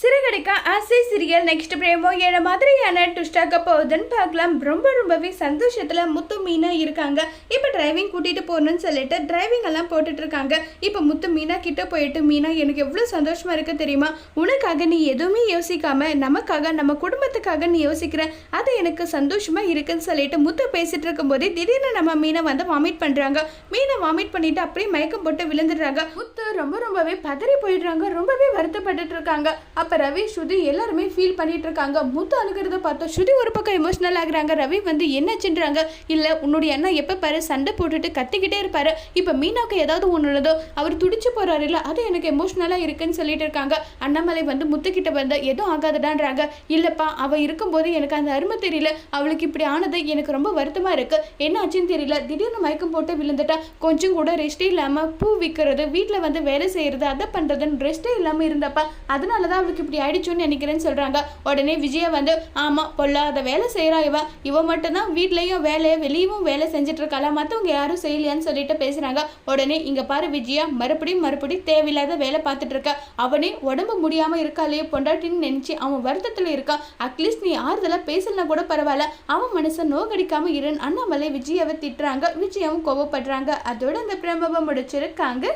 சிறுகடிக்கா ஆசை serial next பிரேமோ என்ன மாதிரியான ட்விஸ்டாக்க போகுதுன்னு பார்க்கலாம். ரொம்ப ரொம்பவே சந்தோஷத்தில் முத்து மீனா இருக்காங்க. இப்போ டிரைவிங் கூட்டிகிட்டு போகணும்னு சொல்லிட்டு டிரைவிங் எல்லாம் போட்டுட்டு இருக்காங்க. இப்போ முத்து மீனா கிட்டே போயிட்டு மீனா எனக்கு எவ்வளோ சந்தோஷமாக இருக்கு தெரியுமா? உனக்காக நீ எதுவுமே யோசிக்காம நமக்காக நம்ம குடும்பத்துக்காக நீ யோசிக்கிற. அது எனக்கு சந்தோஷமா இருக்குன்னு சொல்லிட்டு முத்து பேசிகிட்டு இருக்கும்போதே திடீர்னு நம்ம மீனை வந்து வாமிட் பண்ணுறாங்க மீனை வாமிட் பண்ணிட்டு அப்படியே மயக்கம் போட்டு விழுந்துடுறாங்க. முத்து ரொம்ப ரொம்பவே பதறி போயிடுறாங்க. ரொம்பவே வருத்தப்பட்டுட்டு இருக்காங்க. அப்போ ரவி ஸ்ருதி எல்லாருமே ஃபீல் பண்ணிட்டு இருக்காங்க முத்து அழுகிறத பார்த்தா ஸ்ருதி ஒரு பக்கம் எமோஷனல் ஆகுறாங்க. ரவி வந்து என்னாச்சுன்றாங்க இல்லை உன்னுடைய அண்ணா எப்போ பாரு சண்டை போட்டுட்டு கத்திக்கிட்டே இருப்பாரு. இப்போ மீனாக்கு ஏதாவது ஒன்றுதோ அவர் துடிச்சு போறாரு. இல்லை அது எனக்கு எமோஷ்னலாக இருக்குன்னு சொல்லிட்டு இருக்காங்க. அண்ணாமலை வந்து முத்துக்கிட்ட வந்து எதுவும் ஆகாதுடான்றாங்க. இல்லைப்பா அவள் இருக்கும்போது எனக்கு அந்த அருமை தெரியல. அவளுக்கு இப்படி ஆனது எனக்கு ரொம்ப வருத்தமாக இருக்குது என்ன ஆச்சுன்னு தெரியல. திடீர்னு மயக்கம் போட்டு விழுந்துட்டா கொஞ்சம் கூட ரெஸ்ட்டே இல்லாமல் பூ விற்கிறது வீட்டில் வந்து வேலை செய்கிறது அதை பண்ணுறதுன்னு ரெஸ்ட்டே இல்லாமல் இருந்தப்பா அதனால தான் அவளுக்கு இப்படி ஆயிடுச்சுன்னு நினைக்கிறேன்னு சொல்கிறாங்க உடனே விஜயா வந்து ஆமாம் பொல்லாத வேலை செய்கிறா இவ. இவ மட்டும்தான் வீட்லேயும் வேலையை வெளியவும் வேலை செஞ்சுட்டு இருக்காளா மற்றவங்க யாரும் செய்யலையான்னு சொல்லிட்டு பேசுகிறாங்க உடனே இங்கே பாரு விஜயா மறுபடியும் மறுபடியும் தேவையில்லாத வேலை பார்த்துட்டு இருக்க அவனே உடம்பு முடியாமல் இருக்காளே பொண்டாட்டின்னு நினச்சி அவன் வருத்தத்தில் இருக்கான் அட்லீஸ்ட் நீ ஆறுதலாக பேசலனா கூட பரவாயில்ல. அவன் மனசை நோகடிக்காம இருன்னு அண்ணாமலை விஜயாவை திட்டுறாங்க. விஜயாவும் கோவப்படுறாங்க. அதோட அந்த பிரம்பவம் முடிச்சிருக்காங்க